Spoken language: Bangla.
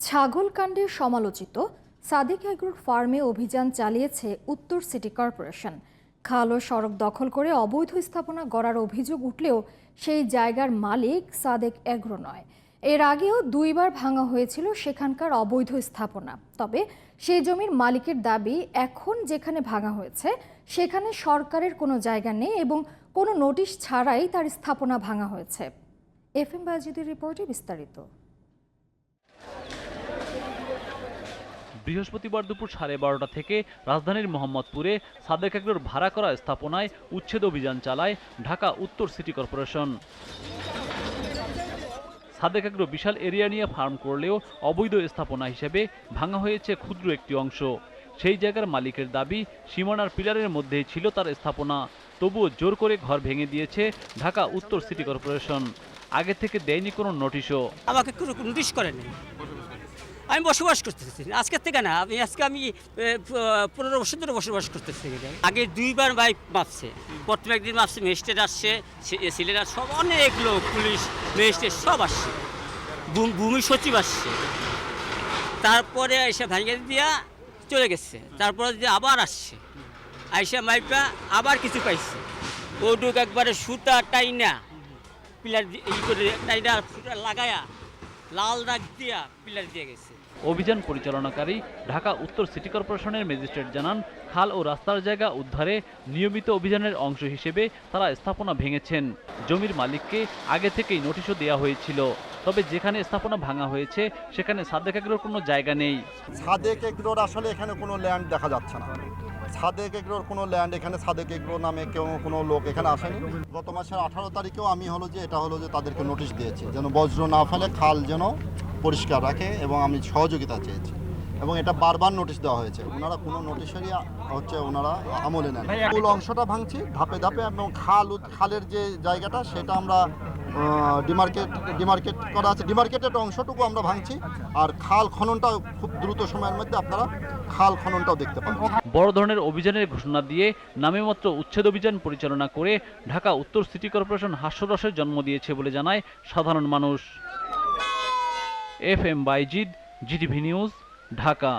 ছাগলকাণ্ডে সমালোচিত সাদিক এগ্রোর ফার্মে অভিযান চালিয়েছে উত্তর সিটি কর্পোরেশন। খাল ও সড়ক দখল করে অবৈধ স্থাপনা গড়ার অভিযোগ উঠলেও সেই জায়গার মালিক সাদেক এগ্রো নয়। এর আগেও দুইবার ভাঙা হয়েছিল সেখানকার অবৈধ স্থাপনা। তবে সেই জমির মালিকের দাবি, এখন যেখানে ভাঙা হয়েছে, সেখানে সরকারের কোনো জায়গা নেই এবং কোনো নোটিশ ছাড়াই তার স্থাপনা ভাঙা হয়েছে। এফ এম বাজিদের রিপোর্টে বিস্তারিত। বৃহস্পতিবার দুপুর সাড়ে বারোটা থেকে রাজধানীর মোহাম্মদপুরে সাদেক এগ্রোর ভাড়া করা স্থাপনায় উচ্ছেদ অভিযান চালায় ঢাকা উত্তর সিটি কর্পোরেশন। সাদেক এগ্রো বিশাল এরিয়া নিয়ে ফার্ম করলেও অবৈধ স্থাপনা হিসেবে ভাঙা হয়েছে ক্ষুদ্র একটি অংশ। সেই জায়গার মালিকের দাবি, সীমানার পিলারের মধ্যেই ছিল তার স্থাপনা। তবুও জোর করে ঘর ভেঙে দিয়েছে ঢাকা উত্তর সিটি কর্পোরেশন। আগে থেকে দেয়নি কোনো নোটিশও। আমাকে নোটিশ করেনি। আমি বসবাস করতেছি। আজকের থেকে না, আমি আজকে আমি পনেরো বছর ধরে বসবাস করতেছি। আগে দুইবার বাইক মাপছে। প্রথম একদিন মাপছে ম্যাজিস্ট্রেট আসছে সিলেরা সব অনেক লোক, পুলিশ ম্যাজিস্ট্রেট সব আসছে। ভূমি সচিব আসছে। তারপরে এসে ভাঙে দিয়া চলে গেছে। তারপরে যে আবার আসছে। আইসা মাইপা আবার কিছু পাইছে। ওটুক একবারে সুতা টাইনা, পিলার ই করে টাইনা সুতা লাগায়া লাল দাগ দিয়া পিলার দিয়ে গেছে। অভিযান পরিচালনাকারী ঢাকা উত্তর সিটি কর্পোরেশনের ম্যাজিস্ট্রেট জানান খাল ও রাস্তার জায়গা উদ্ধারে নিয়মিত অভিযানের অংশ হিসেবে তারা স্থাপনা ভেঙেছেন। জমির মালিককে আগে থেকেই নোটিশও দেওয়া হয়েছিল। তবে যেখানে স্থাপনা ভাঙা হয়েছে সেখানে সাদেক এগ্রোর কোনো জায়গা নেই। সাদেক এগ্রোর আসলে এখানে কোনো ল্যান্ড দেখা যাচ্ছে না। সাদেক এগ্রোর কোনো ল্যান্ড এখানে সাদেক এগ্রো নামে কেউ কোনো লোক এখানে আসেনি। গত মাসের আঠারো তারিখেও আমি হলো যে এটা হলো যে তাদেরকে নোটিশ দিয়েছি যেন বজ্র না ফেলে খাল যেন পরিষ্কার রাখে এবং আমি সহযোগিতা চেয়েছি। এবং এটা বারবার নোটিশ দেওয়া হয়েছে। ওনারা কোনো নোটিশেরই হচ্ছে ওনারা আমলে নেন মূল অংশটা ভাঙছি ধাপে ধাপে এবং খাল খালের যে জায়গাটা সেটা আমরা ডিমার্কেট ডিমার্কেট করা আছে। ডিমার্কেটের অংশটুকু আমরা ভাঙছি। আর খাল খননটা খুব দ্রুত সময়ের মধ্যে আপনারা খাল খননটাও দেখতে পাবেন। বড় ধরনের অভিযানের ঘোষণা দিয়ে নামে মাত্র উচ্ছেদ অভিযান পরিচালনা করে ঢাকা উত্তর সিটি কর্পোরেশন হাস্যরসের জন্ম দিয়েছে বলে জানায় সাধারণ মানুষ। F M Bayzid GTV news, Dhaka.